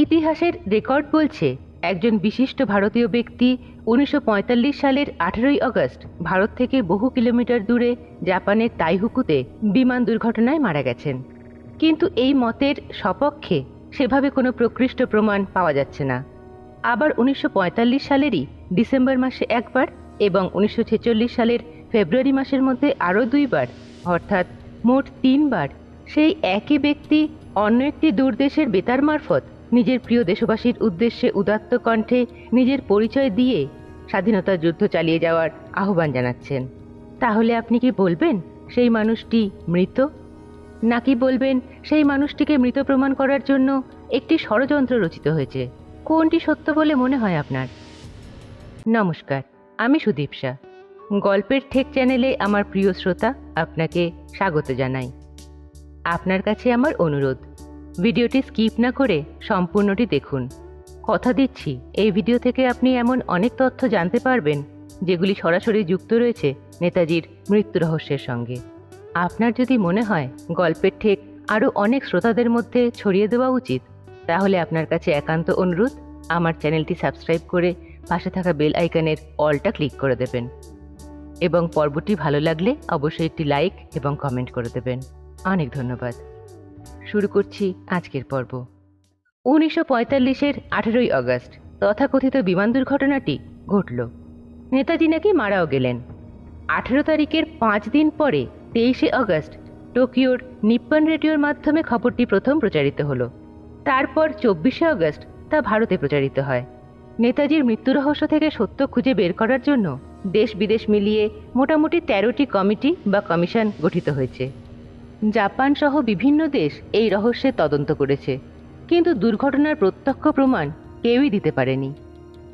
ইতিহাসের রেকর্ড বলছে, একজন বিশিষ্ট ভারতীয় ব্যক্তি উনিশশো পঁয়তাল্লিশ সালের আঠেরোই আগস্ট ভারত থেকে বহু কিলোমিটার দূরে জাপানের তাইহুকুতে বিমান দুর্ঘটনায় মারা গেছেন। কিন্তু এই মতের সপক্ষে সেভাবে কোনো প্রকৃষ্ট প্রমাণ পাওয়া যাচ্ছে না। আবার উনিশশো পঁয়তাল্লিশ সালেরই ডিসেম্বর মাসে একবার এবং উনিশশো ছেচল্লিশ সালের ফেব্রুয়ারি মাসের মধ্যে আরও দুইবার, অর্থাৎ মোট তিনবার, সেই একই ব্যক্তি অন্য একটি দূরদেশের বেতার মারফত নিজের প্রিয় দেশবাসীর উদ্দেশ্যে উদাত্ত কণ্ঠে নিজের পরিচয় দিয়ে স্বাধীনতা যুদ্ধ চালিয়ে যাওয়ার আহ্বান জানাচ্ছেন। তাহলে আপনি কি বলবেন সেই মানুষটি মৃত? নাকি বলবেন সেই মানুষটিকে মৃত প্রমাণ করার জন্য একটি ষড়যন্ত্র রচিত হয়েছে? কোনটি সত্য বলে মনে হয় আপনার? নমস্কার, আমি সুদীপ শাহ। গল্পের ঠেক চ্যানেলে আমার প্রিয় শ্রোতা আপনাকে স্বাগত জানাই। আপনার কাছে আমার অনুরোধ ভিডিওটি স্কিপ না করে সম্পূর্ণটি দেখুন। কথা দিচ্ছি, এই ভিডিও থেকে আপনি এমন অনেক তথ্য জানতে পারবেন, যেগুলি সরাসরি যুক্ত রয়েছে নেতাজির মৃত্যু রহস্যের সঙ্গে। আপনার যদি মনে হয় গল্পের ঠেক আরও অনেক শ্রোতাদের মধ্যে ছড়িয়ে দেওয়া উচিত, তাহলে আপনার কাছে একান্ত অনুরোধ, আমার চ্যানেলটি সাবস্ক্রাইব করে পাশে থাকা বেল আইকনের অলটা ক্লিক করে দেবেন। এবং পর্বটি ভালো লাগলে অবশ্যই একটি লাইক এবং কমেন্ট করে দেবেন। অনেক ধন্যবাদ। শুরু করছি আজকের পর্ব। উনিশশো পঁয়তাল্লিশের আঠেরোই আগস্ট তথাকথিত বিমান দুর্ঘটনাটি ঘটল। নেতাজি নাকি মারাও গেলেন। আঠেরো তারিখের পাঁচ দিন পরে, তেইশে আগস্ট টোকিওর নিপ্পন রেডিওর মাধ্যমে খবরটি প্রথম প্রচারিত হলো। তারপর চব্বিশে আগস্ট তা ভারতে প্রচারিত হয়। নেতাজির মৃত্যু রহস্য থেকে সত্য খুঁজে বের করার জন্য দেশ বিদেশ মিলিয়ে মোটামুটি তেরোটি কমিটি বা কমিশন গঠিত হয়েছে। জাপান সহ বিভিন্ন দেশ এই রহস্যের তদন্ত করেছে। কিন্তু দুর্ঘটনার প্রত্যক্ষ প্রমাণ কেউই দিতে পারেনি।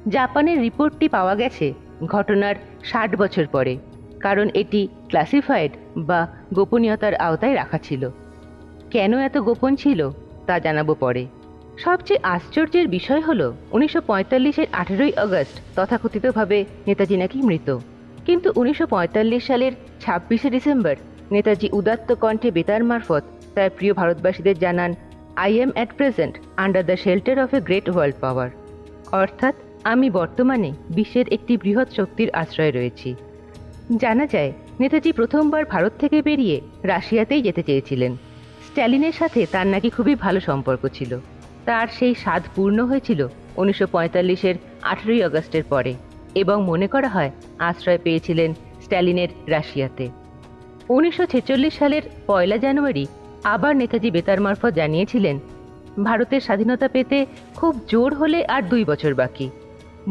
জাপানের রিপোর্টটি পাওয়া গেছে ঘটনার ষাট বছর পরে, কারণ এটি ক্লাসিফাইড বা গোপনীয়তার আওতায় রাখা ছিল। কেন এত গোপন ছিল তা জানাব পরে। সবচেয়ে আশ্চর্যের বিষয় হল উনিশশো পঁয়তাল্লিশের আঠেরোই আগস্ট তথাকথিতভাবে নেতাজি নাকি মৃত। কিন্তু উনিশশো পঁয়তাল্লিশ সালের ছাব্বিশে ডিসেম্বর নেতাজি উদাত্ত কণ্ঠে বেতার মারফত তার প্রিয় ভারতবাসীদের জানান I am at present under the shelter of a great world power অর্থাৎ, আমি বর্তমানে বিশ্বের একটি বৃহৎ শক্তির আশ্রয় রয়েছি। জানা যায়, নেতাজি প্রথমবার ভারত থেকে বেরিয়ে রাশিয়াতেই যেতে চেয়েছিলেন। স্ট্যালিনের সাথে তার নাকি খুবই ভালো সম্পর্ক ছিল। তার সেই স্বাদ পূর্ণ হয়েছিল উনিশশো পঁয়তাল্লিশের আঠেরোই আগস্টের পরে এবং মনে করা হয় আশ্রয় পেয়েছিলেন স্ট্যালিনের রাশিয়াতে। উনিশশো ছেচল্লিশ সালের পয়লা জানুয়ারি আবার নেতাজি বেতার মারফত জানিয়েছিলেন, ভারতের স্বাধীনতা পেতে খুব জোর হলে আর দুই বছর বাকি।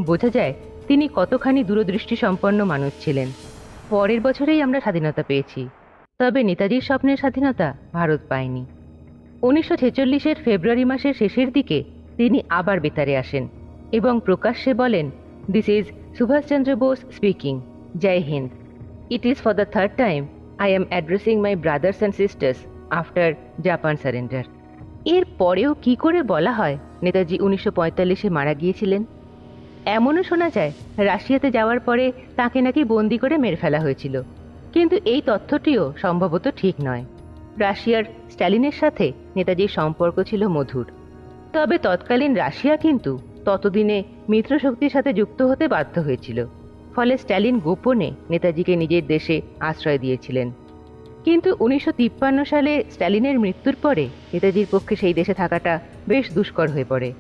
বোঝা যায়, তিনি কতখানি দূরদৃষ্টি সম্পন্ন মানুষ ছিলেন। পরের বছরেই আমরা স্বাধীনতা পেয়েছি, তবে নেতাজির স্বপ্নের স্বাধীনতা ভারত পায়নি। উনিশশো ছেচল্লিশের ফেব্রুয়ারি মাসের শেষের দিকে তিনি আবার বেতারে আসেন এবং প্রকাশ্যে বলেন this is Subhaschandra Bose speaking Jai Hind it is for the third time I am addressing my brothers and sisters after Japan surrender এর পরেও কি করে বলা হয় নেতাজি উনিশশো পঁয়তাল্লিশে মারা গিয়েছিলেন? এমনও শোনা যায়, রাশিয়াতে যাওয়ার পরে তাকে নাকি বন্দি করে মেরে ফেলা হয়েছিল। কিন্তু এই তথ্যটিও সম্ভবত ঠিক নয়। রাশিয়ার স্ট্যালিনের সাথে নেতাজির সম্পর্ক ছিল মধুর। তবে তৎকালীন রাশিয়া কিন্তু ততদিনে মিত্রশক্তির সাথে যুক্ত হতে বাধ্য হয়েছিল। ফলে স্ট্যালিন গোপনে নেতাজিকে নিজের দেশে আশ্রয় দিয়েছিলেন। কিন্তু উনিশশো তিপ্পান্ন সালে স্ট্যালিনের মৃত্যুর পরে নেতাজির পক্ষে সেই দেশে থাকাটা বেশ দুষ্কর হয়ে পড়ে।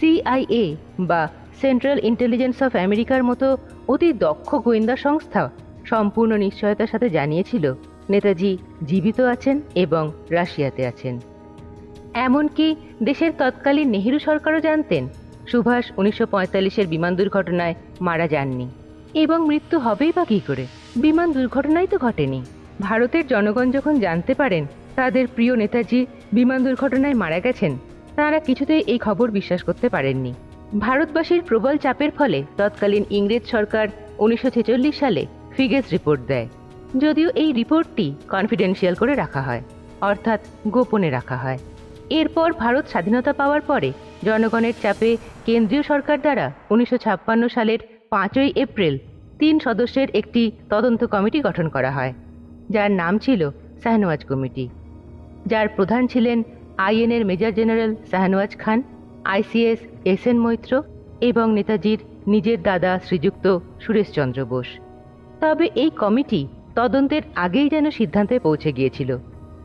সিআইএ বা সেন্ট্রাল ইন্টেলিজেন্স অফ আমেরিকার মতো অতি দক্ষ গোয়েন্দা সংস্থা সম্পূর্ণ নিশ্চয়তার সাথে জানিয়েছিল নেতাজি জীবিত আছেন এবং রাশিয়াতে আছেন। এমনকি দেশের তৎকালীন নেহেরু সরকারও জানতেন, সুভাষ উনিশশো পঁয়তাল্লিশের বিমান দুর্ঘটনায় মারা যাননি। এবং মৃত্যু হবেই বা কী করে? বিমান দুর্ঘটনাই তো ঘটেনি। ভারতের জনগণ যখন জানতে পারেন তাদের প্রিয় নেতাজি বিমান দুর্ঘটনায় মারা গেছেন, তারা কিছুতেই এই খবর বিশ্বাস করতে পারেননি। ভারতবাসীর প্রবল চাপের ফলে তৎকালীন ইংরেজ সরকার উনিশশো ছেচল্লিশ সালে ফিগেস রিপোর্ট দেয়, যদিও এই রিপোর্টটি কনফিডেন্সিয়াল করে রাখা হয়, অর্থাৎ গোপনে রাখা হয়। এরপর ভারত স্বাধীনতা পাওয়ার পরে জনগণের চাপে কেন্দ্রীয় সরকার দ্বারা উনিশশো ছাপ্পান্ন সালের পাঁচই এপ্রিল তিন সদস্যের একটি তদন্ত কমিটি গঠন করা হয়, যার নাম ছিল শাহনওয়াজ কমিটি। যার প্রধান ছিলেন আইএনএর major general Shahnawaz Khan, ICS S N Maitra এবং নেতাজির নিজের দাদা শ্রীযুক্ত সুরেশচন্দ্র বোস। তবে এই কমিটি তদন্তের আগেই যেন সিদ্ধান্তে পৌঁছে গিয়েছিল।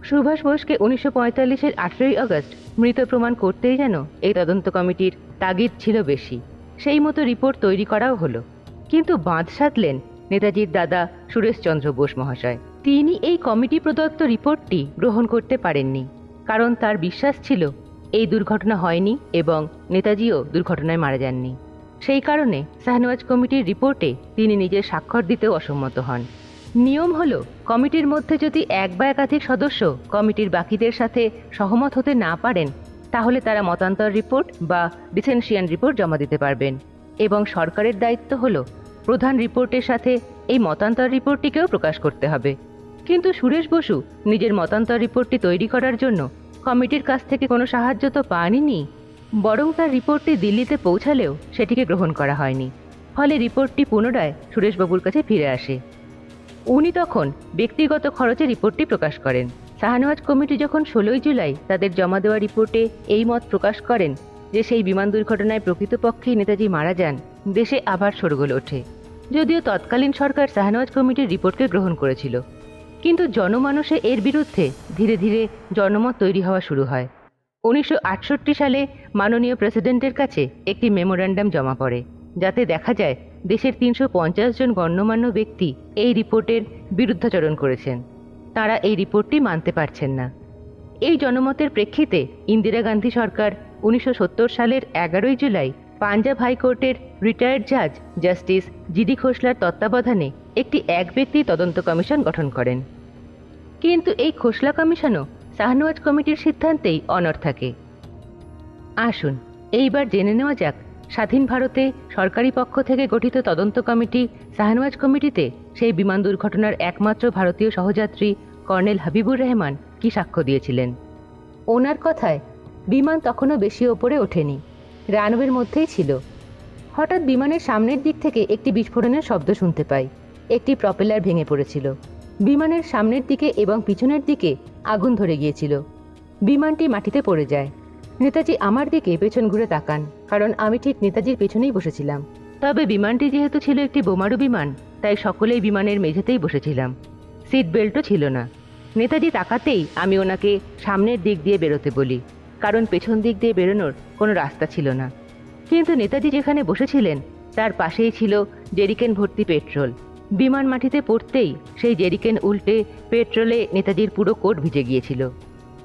সুভাষ বোসকে উনিশশো পঁয়তাল্লিশের আঠেরোই আগস্ট মৃত প্রমাণ করতেই যেন এই তদন্ত কমিটির তাগিদ ছিল বেশি। সেই মতো রিপোর্ট তৈরি করাও হলো। কিন্তু বাঁধ সাধলেন নেতাজির দাদা সুরেশচন্দ্র বোস মহাশয়। তিনি এই কমিটি প্রদত্ত রিপোর্টটি গ্রহণ করতে পারেননি, কারণ তার বিশ্বাস ছিল এই দুর্ঘটনা হয়নি এবং নেতাজিও দুর্ঘটনায় মারা যাননি। সেই কারণে শাহনওয়াজ কমিটির রিপোর্টে তিনি নিজের স্বাক্ষর দিতেও অসম্মত হন। নিয়ম হল, কমিটির মধ্যে যদি এক বা একাধিক সদস্য কমিটির বাকিদের সাথে সহমত হতে না পারেন তাহলে তারা মতান্তর রিপোর্ট বা ডিসেনশিয়ান রিপোর্ট জমা দিতে পারবেন। এবং সরকারের দায়িত্ব হল প্রধান রিপোর্টের সাথে এই মতান্তর রিপোর্টটিকেও প্রকাশ করতে হবে। কিন্তু সুরেশ বসু নিজের মতান্তর রিপোর্টটি তৈরি করার জন্য কমিটির কাছ থেকে কোনো সাহায্য তো পাননি। বরং তার রিপোর্টটি দিল্লিতে পৌঁছালেও সেটিকে গ্রহণ করা হয়নি। ফলে রিপোর্টটি পুনরায় সুরেশবাবুর কাছে ফিরে আসে। উনি তখন ব্যক্তিগত খরচে রিপোর্টটি প্রকাশ করেন। শাহনওয়াজ কমিটি যখন ষোলোই জুলাই তাদের জমা দেওয়া রিপোর্টে এই মত প্রকাশ করেন যে সেই বিমান দুর্ঘটনায় প্রকৃতপক্ষেই নেতাজি মারা যান, দেশে আবার সরগোল ওঠে। যদিও তৎকালীন সরকার শাহনওয়াজ কমিটির রিপোর্টকে গ্রহণ করেছিল। কিন্তু জনমানসে এর বিরুদ্ধে ধীরে ধীরে জনমত তৈরি হওয়া শুরু হয়। উনিশশো আটষট্টি সালে মাননীয় প্রেসিডেন্টের কাছে একটি মেমোরান্ডাম জমা পড়ে, যাতে দেখা যায় দেশের তিনশো পঞ্চাশ জন গণ্যমান্য ব্যক্তি এই রিপোর্টের বিরুদ্ধাচরণ করেছেন। তারা এই রিপোর্টটি মানতে পারছেন না। এই জনমতের প্রেক্ষিতে ইন্দিরা গান্ধী সরকার উনিশশো সত্তর সালের এগারোই জুলাই পাঞ্জাব হাইকোর্টের রিটায়ার্ড জাজ জাস্টিস জিডি খোসলার তত্ত্বাবধানে একটি এক ব্যক্তি তদন্ত কমিশন গঠন করেন। কিন্তু এই খোসলা কমিশনও শাহনওয়াজ কমিটির সিদ্ধান্তেই অনড় থাকে। আসুন, এইবার জেনে নেওয়া যাক স্বাধীন ভারতে সরকারি পক্ষ থেকে গঠিত তদন্ত কমিটি শাহনওয়াজ কমিটিতে সেই বিমান দুর্ঘটনার একমাত্র ভারতীয় সহযাত্রী কর্নেল হাবিবুর রহমান কি সাক্ষ্য দিয়েছিলেন? ওনার কথায়, বিমান তখনও বেশি ওপরে ওঠেনি, রানওয়ের মধ্যেই ছিল। হঠাৎ বিমানের সামনের দিক থেকে একটি বিস্ফোরণের শব্দ শুনতে পাই। একটি প্রপেলার ভেঙে পড়েছিল। বিমানের সামনের দিকে এবং পিছনের দিকে আগুন ধরে গিয়েছিল। বিমানটি মাটিতে পড়ে যায়। নেতাজি আমার দিকে পেছন ঘুরে তাকান, কারণ আমি ঠিক নেতাজির পেছনেই বসেছিলাম। তবে বিমানটি যেহেতু ছিল একটি বোমারু বিমান, তাই সকলেই বিমানের মেঝেতেই বসেছিলাম। সিট বেল্টও ছিল না। নেতাজি তাকাতেই আমি ওনাকে সামনের দিক দিয়ে বেরোতে বলি, কারণ পেছন দিক দিয়ে বেরোনোর কোনো রাস্তা ছিল না। কিন্তু নেতাজি যেখানে বসেছিলেন, তার পাশেই ছিল জেরিকেন ভর্তি পেট্রোল। বিমান মাটিতে পড়তেই সেই জেরিকেন উল্টে পেট্রোলে নেতাজির পুরো কোট ভিজে গিয়েছিল।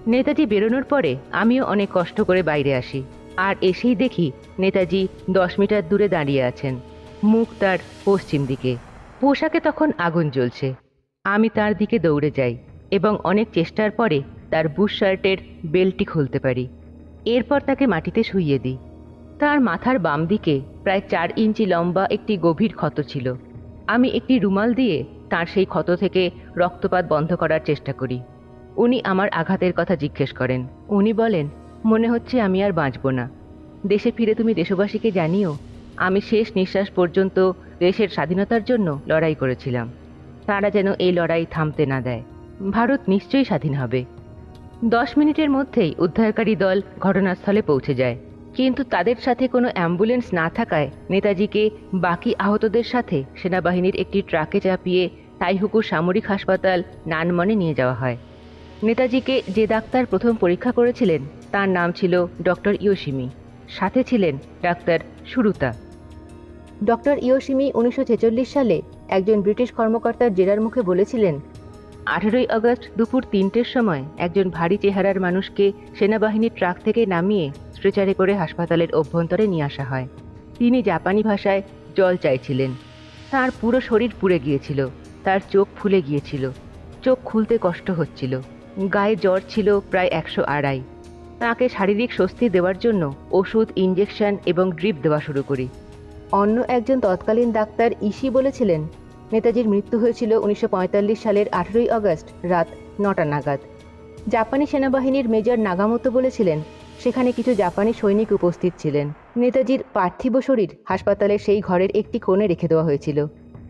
নেতাজি বেরোনোর পরে আমিও অনেক কষ্ট করে বাইরে আসি। আর এসেই দেখি নেতাজি দশ মিটার দূরে দাঁড়িয়ে আছেন, মুখ তার পশ্চিম দিকে। পোশাকে তখন আগুন জ্বলছে। আমি তার দিকে দৌড়ে যাই এবং অনেক চেষ্টার পরে তার বুশ শার্টের বেল্টটি খুলতে পারি। এরপর তাকে মাটিতে শুইয়ে দিই। তার মাথার বাম দিকে প্রায় চার ইঞ্চি লম্বা একটি গভীর ক্ষত ছিল। আমি একটি রুমাল দিয়ে তার সেই ক্ষত থেকে রক্তপাত বন্ধ করার চেষ্টা করি। উনি আমার আঘাতের কথা জিজ্ঞেস করেন। উনি বলেন, মনে হচ্ছে আমি আর বাঁচব না। দেশে ফিরে তুমি দেশবাসীকে জানিও, আমি শেষ নিঃশ্বাস পর্যন্ত দেশের স্বাধীনতার জন্য লড়াই করেছিলাম। তারা যেন এই লড়াই থামতে না দেয়। ভারত নিশ্চয়ই স্বাধীন হবে। দশ মিনিটের মধ্যেই উদ্ধারকারী দল ঘটনাস্থলে পৌঁছে যায়। কিন্তু তাদের সাথে কোনো অ্যাম্বুলেন্স না থাকায় নেতাজিকে বাকি আহতদের সাথে সেনাবাহিনীর একটি ট্রাকে চাপিয়ে তাইহুকু সামরিক হাসপাতাল নানমনে নিয়ে যাওয়া হয়। নেতাজিকে যে ডাক্তার প্রথম পরীক্ষা করেছিলেন তার নাম ছিল ডক্টর ইয়োশিমি। সাথে ছিলেন ডাক্তার সুরুতা। ডক্টর ইয়োশিমি উনিশশো ছেচল্লিশ সালে একজন ব্রিটিশ কর্মকর্তার জেরার মুখে বলেছিলেন আঠেরোই আগস্ট দুপুর তিনটের সময় একজন ভারী চেহারার মানুষকে সেনাবাহিনীর ট্রাক থেকে নামিয়ে স্ট্রেচারে করে হাসপাতালের অভ্যন্তরে নিয়ে আসা হয়। তিনি জাপানি ভাষায় জল চাইছিলেন। তার পুরো শরীর পুড়ে গিয়েছিল তার চোখ ফুলে গিয়েছিল। চোখ খুলতে কষ্ট হচ্ছিল। গায়ে জ্বর ছিল প্রায় একশো আড়াই। তাঁকে শারীরিক স্বস্তি দেওয়ার জন্য ওষুধ ইঞ্জেকশন এবং ড্রিপ দেওয়া শুরু করি। অন্য একজন তৎকালীন ডাক্তার ইসি বলেছিলেন, নেতাজির মৃত্যু হয়েছিল উনিশশো পঁয়তাল্লিশ সালের আঠেরোই আগস্ট, রাত নটা নাগাদ। জাপানি সেনাবাহিনীর মেজর নাগামোতো বলেছিলেন, সেখানে কিছু জাপানি সৈনিক উপস্থিত ছিলেন। নেতাজির পার্থিব শরীর হাসপাতালের সেই ঘরের একটি কোণে রেখে দেওয়া হয়েছিল।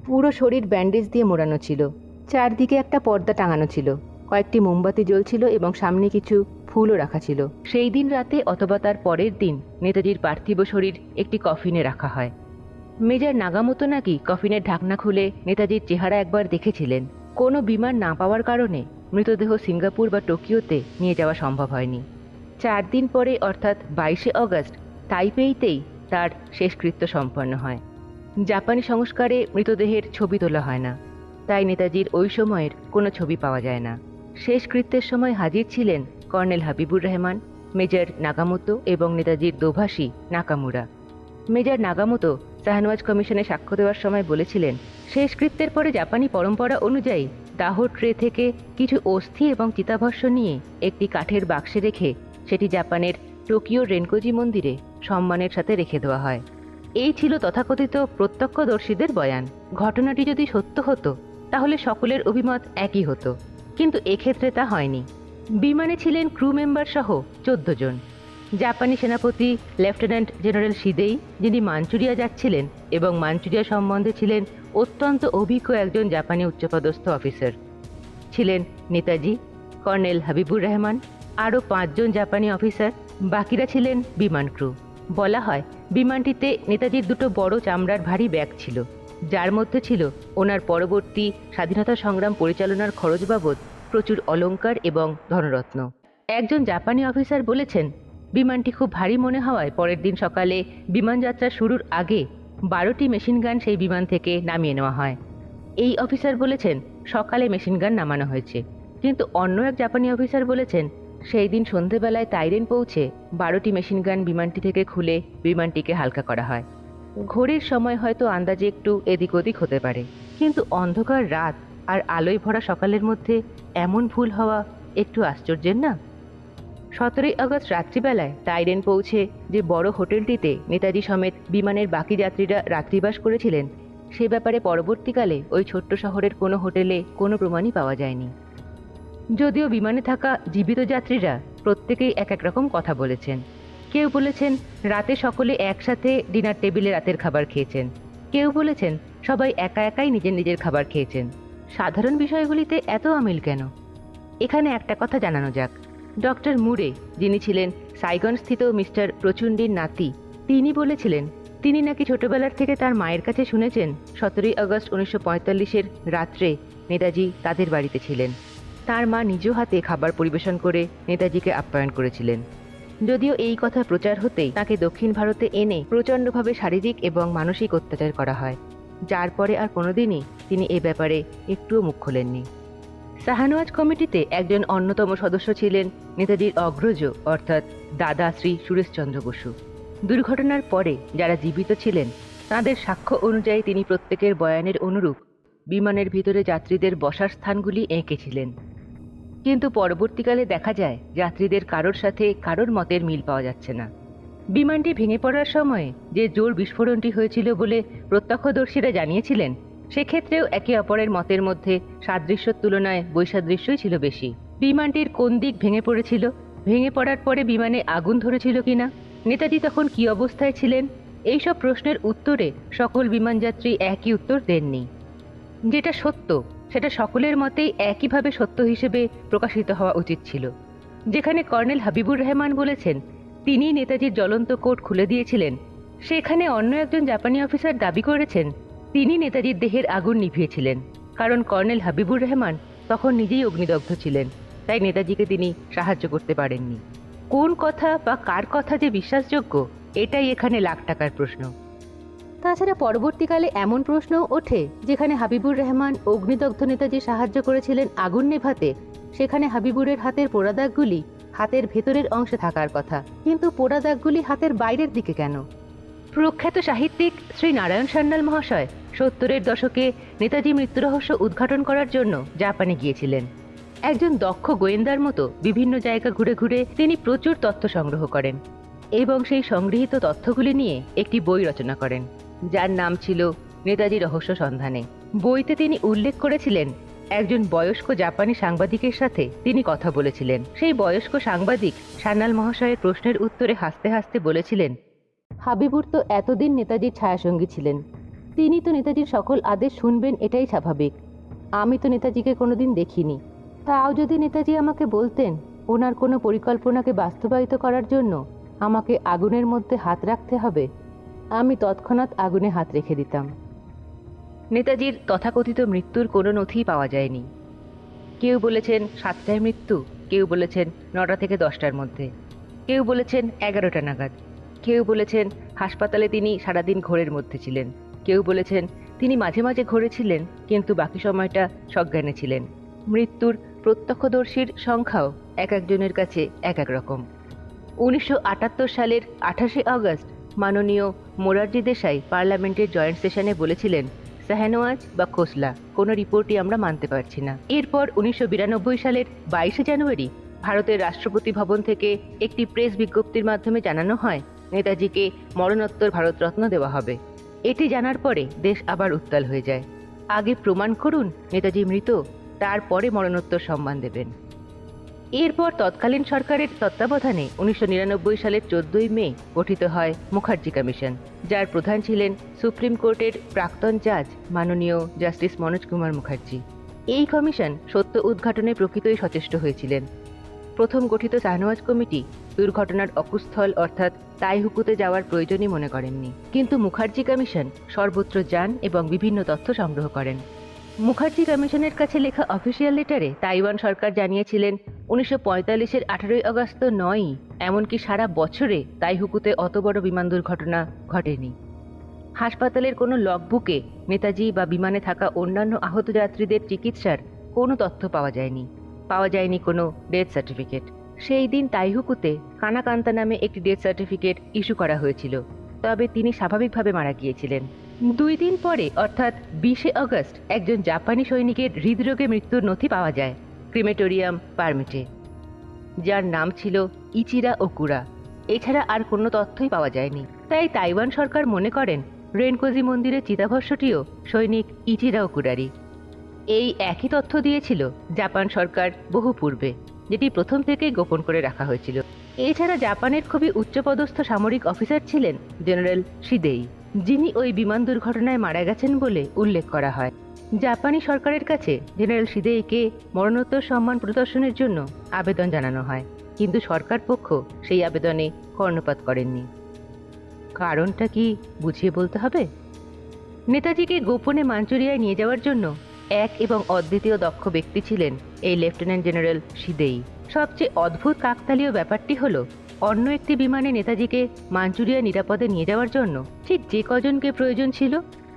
পুরো শরীর ব্যান্ডেজ দিয়ে মোড়ানো ছিল। চারদিকে একটা পর্দা টাঙানো ছিল। কয়েকটি মোমবাতি জ্বলছিল এবং সামনে কিছু ফুলও রাখা ছিল। সেই দিন রাতে অথবা তার পরের দিন নেতাজির পার্থিব শরীর একটি কফিনে রাখা হয়। মেজর নাগামতো নাকি কফিনের ঢাকনা খুলে নেতাজির চেহারা একবার দেখেছিলেন। কোনো বিমান না পাওয়ার কারণে মৃতদেহ সিঙ্গাপুর বা টোকিওতে নিয়ে যাওয়া সম্ভব হয়নি। চার দিন পরে অর্থাৎ বাইশে অগস্ট তাইপেইতেই তার শেষকৃত্য সম্পন্ন হয়। জাপানি সংস্কারে মৃতদেহের ছবি তোলা হয় না, তাই নেতাজির ওই সময়ের কোনো ছবি পাওয়া যায় না। শেষকৃত্যের সময় হাজির ছিলেন colonel Habibur Rahman, major Nagamoto এবং নেতাজির দোভাষী নাকামুরা। মেজর নাগামতো শাহনওয়াজ কমিশনে সাক্ষ্য দেওয়ার সময় বলেছিলেন, শেষকৃত্যের পরে জাপানি পরম্পরা অনুযায়ী দাহ ট্রে থেকে কিছু অস্থি এবং চিতাভস্য নিয়ে একটি কাঠের বাক্সে রেখে সেটি জাপানের টোকিও রেনকোজি মন্দিরে সম্মানের সাথে রেখে দেওয়া হয়। এই ছিল তথাকথিত প্রত্যক্ষদর্শীদের বয়ান। ঘটনাটি যদি সত্য হতো, তাহলে সকলের অভিমত একই হতো। কিন্তু এক্ষেত্রে তা হয়নি। বিমানে ছিলেন ক্রু মেম্বার সহ চোদ্দ জন। জাপানি সেনাপতি লেফটেন্যান্ট জেনারেল সিদেই যিনি মাঞ্চুরিয়া যাচ্ছিলেন এবং মাঞ্চুরিয়া সম্বন্ধে ছিলেন অত্যন্ত অভিজ্ঞ একজন জাপানি উচ্চপদস্থ অফিসার। ছিলেন নেতাজি কর্নেল হাবিবুর রহমান, আরও পাঁচজন জাপানি অফিসার, বাকিরা ছিলেন বিমান ক্রু। বলা হয়, বিমানটিতে নেতাজির দুটো বড় চামড়ার ভারী ব্যাগ ছিল। যার মধ্যে ছিল ওনার পরবর্তী স্বাধীনতা সংগ্রাম পরিচালনার খরচ বাবদ প্রচুর অলংকার এবং ধনরত্ন। একজন জাপানি অফিসার বলেছেন, বিমানটি খুব ভারী মনে হওয়ায় পরের দিন সকালে বিমানযাত্রা শুরুর আগে বারোটি মেশিনগান সেই বিমান থেকে নামিয়ে নেওয়া হয়। এই অফিসার বলেছেন, সকালে মেশিনগান নামানো হয়েছে। কিন্তু অন্য এক জাপানি অফিসার বলেছেন, সেই দিন সন্ধেবেলায় তাইরেন পৌঁছে বারোটি মেশিনগান বিমানটি থেকে খুলে বিমানটিকে হালকা করা হয়। ঘড়ির সময় হয়তো আন্দাজে একটু এদিক ওদিক হতে পারে। কিন্তু অন্ধকার রাত আর আলোয় ভরা সকালের মধ্যে এমন ভুল হওয়া একটু আশ্চর্যের না? সতেরোই আগস্ট রাত্রিবেলায় তাইরেন পৌঁছে যে বড় হোটেলটিতে নেতাজি সমেত বিমানের বাকি যাত্রীরা রাত্রিবাস করেছিলেন, সে ব্যাপারে পরবর্তীকালে ওই ছোট্ট শহরের কোনো হোটেলে কোনো প্রমাণই পাওয়া যায়নি। যদিও বিমানে থাকা জীবিত যাত্রীরা প্রত্যেকেই এক এক রকম কথা বলেছেন। কেউ বলেছেন রাতে সকলে একসাথে ডিনার টেবিলে রাতের খাবার খেয়েছেন। কেউ বলেছেন সবাই একা একাই নিজের নিজের খাবার খেয়েছেন। সাধারণ বিষয়গুলিতে এত আমিল কেন? এখানে একটা কথা জানানো যাক। ডক্টর মুরে যিনি ছিলেন সাইগন স্থিত মিস্টার প্রচুন্ডির নাতি, তিনি বলেছিলেন, তিনি নাকি ছোটবেলার থেকে তার মায়ের কাছে শুনেছেন, সতেরোই আগস্ট উনিশশো পঁয়তাল্লিশের রাত্রে নেতাজি তাদের বাড়িতে ছিলেন। তার মা নিজ হাতে খাবার পরিবেশন করে নেতাজিকে আপ্যায়ন করেছিলেন। যদিও এই কথা প্রচার হতেই তাকে দক্ষিণ ভারতে এনে প্রচণ্ডভাবে শারীরিক এবং মানসিক অত্যাচার করা হয়। যার পরে আর কোনোদিনই তিনি এ ব্যাপারে একটুও মুখ খোলেননি। শাহানওয়াজ কমিটিতে একজন অন্যতম সদস্য ছিলেন নেতাজির অগ্রজ, অর্থাৎ দাদা শ্রী সুরেশচন্দ্র বসু। দুর্ঘটনার পরে যারা জীবিত ছিলেন, তাদের সাক্ষ্য অনুযায়ী তিনি প্রত্যেকের বয়ানের অনুরূপ বিমানের ভিতরে যাত্রীদের বসার স্থানগুলি এঁকেছিলেন। কিন্তু পরবর্তীকালে দেখা যায়, যাত্রীদের কারোর সাথে কারোর মতের মিল পাওয়া যাচ্ছে না। বিমানটি ভেঙে পড়ার সময়ে যে জোর বিস্ফোরণটি হয়েছিল বলে প্রত্যক্ষদর্শীরা জানিয়েছিলেন, সেক্ষেত্রেও একে অপরের মতের মধ্যে সাদৃশ্যর তুলনায় বৈসাদৃশ্যই ছিল বেশি। বিমানটির কোন দিক ভেঙে পড়েছিল, ভেঙে পড়ার পরে বিমানে আগুন ধরেছিল কিনা, নেতাজি তখন কী অবস্থায় ছিলেন, এইসব প্রশ্নের উত্তরে সকল বিমানযাত্রী একই উত্তর দেননি। যেটা সত্য সেটা সকলের মতেই একইভাবে সত্য হিসেবে প্রকাশিত হওয়া উচিত ছিল। যেখানে কর্নেল হাবিবুর রহমান বলেছেন, তিনি নেতাজির জ্বলন্ত কোট খুলে দিয়েছিলেন। সেখানে অন্য একজন জাপানি অফিসার দাবি করেছেন, তিনি নেতাজির দেহের আগুন নিভিয়েছিলেন। কারণ কর্নেল হাবিবুর রহমান তখন নিজেই অগ্নিদগ্ধ ছিলেন, তাই নেতাজিকে তিনি সাহায্য করতে পারেননি। কোন কথা বা কার কথা যে বিশ্বাসযোগ্য, এটাই এখানে লাখ টাকার প্রশ্ন। তাছাড়া পরবর্তীকালে এমন প্রশ্নও ওঠে, যেখানে হাবিবুর রহমান, অগ্নিদগ্ধ নেতাজি সাহায্য করেছিলেন আগুন নেভাতে। সেখানে হাবিবুরের হাতের পোড়াদাগগুলি হাতের ভেতরের অংশে থাকার কথা। কিন্তু পোড়াদাগগুলি হাতের বাইরের দিকে কেন? প্রখ্যাত সাহিত্যিক শ্রী নারায়ণ সান্যাল মহাশয় সত্তরের দশকে নেতাজি মৃত্যুরহস্য উদ্ঘাটন করার জন্য জাপানে গিয়েছিলেন। একজন দক্ষ গোয়েন্দার মতো বিভিন্ন জায়গা ঘুরে ঘুরে তিনি প্রচুর তথ্য সংগ্রহ করেন এবং সেই সংগৃহীত তথ্যগুলি নিয়ে একটি বই রচনা করেন। যার নাম ছিল নেতাজি রহস্য সন্ধানে। বইতে তিনি উল্লেখ করেছিলেন, একজন বয়স্ক জাপানি সাংবাদিকের সাথে তিনি কথা বলেছিলেন। সেই বয়স্ক সাংবাদিক সান্যাল মহাশয়ের প্রশ্নের উত্তরে হাসতে হাসতে বলেছিলেন, হাবিবুর তো এতদিন নেতাজির ছায়াসঙ্গী ছিলেন। তিনি তো নেতাজির সকল আদেশ শুনবেন, এটাই স্বাভাবিক। আমি তো নেতাজিকে কোনোদিন দেখিনি। তাও যদি নেতাজি আমাকে বলতেন, ওনার কোনো পরিকল্পনাকে বাস্তবায়িত করার জন্য আমাকে আগুনের মধ্যে হাত রাখতে হবে আমি তৎক্ষণাৎ আগুনে হাত রেখে দিতাম। নেতাজির তথাকথিত মৃত্যুর কোনো নথিই পাওয়া যায়নি। কেউ বলেছেন সাতটায় মৃত্যু, কেউ বলেছেন নটা থেকে দশটার মধ্যে, কেউ বলেছেন এগারোটা নাগাদ, কেউ বলেছেন হাসপাতালে তিনি সারাদিন ঘোরের মধ্যে ছিলেন, কেউ বলেছেন তিনি মাঝে মাঝে ঘোরে ছিলেন, কিন্তু বাকি সময়টা সজ্ঞানে ছিলেন। মৃত্যুর প্রত্যক্ষদর্শীর সংখ্যাও এক একজনের কাছে এক এক রকম। উনিশশো আটাত্তর সালের আঠাশে আগস্ট মাননীয় মোরারজি দেশাই পার্লামেন্টের জয়েন্ট সেশনে বলেছিলেন সাহেনোয়াজ বা খোসলা, কোনো রিপোর্টই আমরা মানতে পারছি না। এরপর উনিশশো বিরানব্বই সালের বাইশে জানুয়ারি ভারতের রাষ্ট্রপতি ভবন থেকে একটি প্রেস বিজ্ঞপ্তির মাধ্যমে জানানো হয়, নেতাজিকে মরণোত্তর ভারতরত্ন দেওয়া হবে। এটি জানার পরে দেশ আবার উত্তাল হয়ে যায়। আগে প্রমাণ করুন নেতাজি মৃত, তারপরে মরণোত্তর সম্মান দেবেন। এরপর তৎকালীন সরকারের তত্ত্বাবধানে উনিশশো নিরানব্বই সালের চোদ্দই মে গঠিত হয় মুখার্জি কমিশন, যার প্রধান ছিলেন সুপ্রিম কোর্টের প্রাক্তন জাজ মাননীয় জাস্টিস মনোজ কুমার মুখার্জি। এই কমিশন সত্য উদ্ঘাটনে প্রকৃতই সচেষ্ট হয়েছিলেন। প্রথম গঠিত শাহনওয়াজ কমিটি দুর্ঘটনার অকুস্থল অর্থাৎ তাইহুকুতে যাওয়ার প্রয়োজনই মনে করেননি। কিন্তু মুখার্জি কমিশন সর্বত্র যান এবং বিভিন্ন তথ্য সংগ্রহ করেন। মুখার্জি কমিশনের কাছে লেখা অফিসিয়াল লেটারে তাইওয়ান সরকার জানিয়েছিলেন, উনিশশো পঁয়তাল্লিশের আঠারোই আগস্ট নয়ই, এমনকি সারা বছরে তাইহুকুতে অত বড় বিমান দুর্ঘটনা ঘটেনি। হাসপাতালের কোনো লগবুকে নেতাজি বা বিমানে থাকা অন্যান্য আহত যাত্রীদের চিকিৎসার কোনো তথ্য পাওয়া যায়নি। পাওয়া যায়নি কোনো ডেথ সার্টিফিকেট। সেই দিন তাইহুকুতে কানাকান্তা নামে একটি ডেথ সার্টিফিকেট ইস্যু করা হয়েছিল, তবে তিনি স্বাভাবিকভাবে মারা গিয়েছিলেন। দুই দিন পরে, অর্থাৎ বিশে আগস্ট, একজন জাপানি সৈনিকের হৃদরোগে মৃত্যুর নথি পাওয়া যায়, ক্রিমেটোরিয়াম পারমিটে। যার নাম ছিল ইচিরা ওকুরা। এছাড়া আর কোনো তথ্যই পাওয়া যায়নি। তাই তাইওয়ান সরকার মনে করেন, রেনকোজি মন্দিরের চিতাভস্যটিও সৈনিক ইচিরা ওকুরারি এই একই তথ্য দিয়েছিল জাপান সরকার বহু পূর্বে, যেটি প্রথম থেকেই গোপন করে রাখা হয়েছিল। এছাড়া জাপানের খুবই উচ্চপদস্থ সামরিক অফিসার ছিলেন জেনারেল শিদেই। যিনি ওই বিমান দুর্ঘটনায় মারা গেছেন বলে উল্লেখ করা হয়। জাপানি সরকারের কাছে জেনারেল সিদেইকে মরণোত্তর সম্মান প্রদর্শনের জন্য আবেদন জানানো হয়, কিন্তু সরকার পক্ষ সেই আবেদনে কর্ণপাত করেননি। কারণটা কি বুঝিয়ে বলতে হবে? নেতাজিকে গোপনে মাঞ্চুরিয়ায় নিয়ে যাওয়ার জন্য এক এবং অদ্বিতীয় দক্ষ ব্যক্তি ছিলেন এই লেফটেন্যান্ট জেনারেল সিদেই সবচেয়ে অদ্ভুত কাকতালীয় ব্যাপারটি হলো অন্য একটি বিমানে নেতাজিকে মাঞ্চুরিয়া নিরাপদে নিয়ে যাওয়ার জন্য ঠিক যে কজনকে প্রয়োজন ছিল,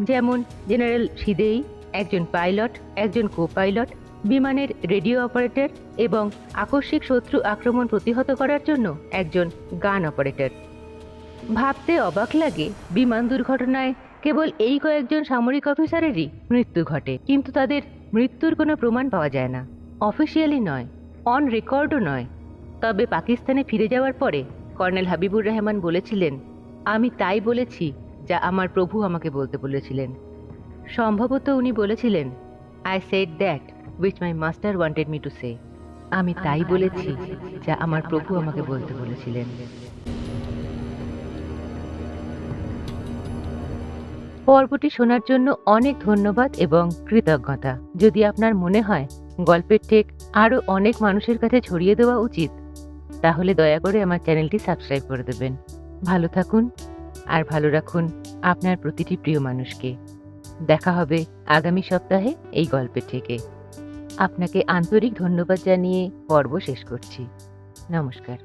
যেমন জেনারেল সিদেই, একজন পাইলট, একজন কো পাইলট বিমানের রেডিও অপারেটর এবং আকস্মিক শত্রু আক্রমণ প্রতিহত করার জন্য একজন গান অপারেটর। ভাবতে অবাক লাগে, বিমান দুর্ঘটনায় কেবল এই কয়েকজন সামরিক অফিসারেরই মৃত্যু ঘটে, কিন্তু তাদের মৃত্যুর কোনো প্রমাণ পাওয়া যায় না। অফিসিয়ালি নয়, অন রেকর্ডও নয়। তবে পাকিস্তানে ফিরে যাওয়ার পরে কর্নেল হাবিবুর রহমান বলেছিলেন আমি তাই বলেছি যা আমার প্রভু আমাকে বলতে বলেছিলেন। সম্ভবত উনি বলেছিলেন I said that which my master wanted me to say আমি তাই বলেছি যা আমার প্রভু আমাকে বলতে বলেছিলেন। পর্বটি শোনার জন্য অনেক ধন্যবাদ এবং কৃতজ্ঞতা। যদি আপনার মনে হয় গল্পের টেক আরও অনেক মানুষের কাছে ছড়িয়ে দেওয়া উচিত তাহলে দয়া করে আমার চ্যানেলটি সাবস্ক্রাইব করে দেবেন। ভালো থাকুন আর ভালো রাখুন আপনার প্রতিটি প্রিয় মানুষকে। দেখা হবে আগামী সপ্তাহে এই গল্পের থেকে। আপনাকে আন্তরিক ধন্যবাদ জানিয়ে পর্ব শেষ করছি। নমস্কার।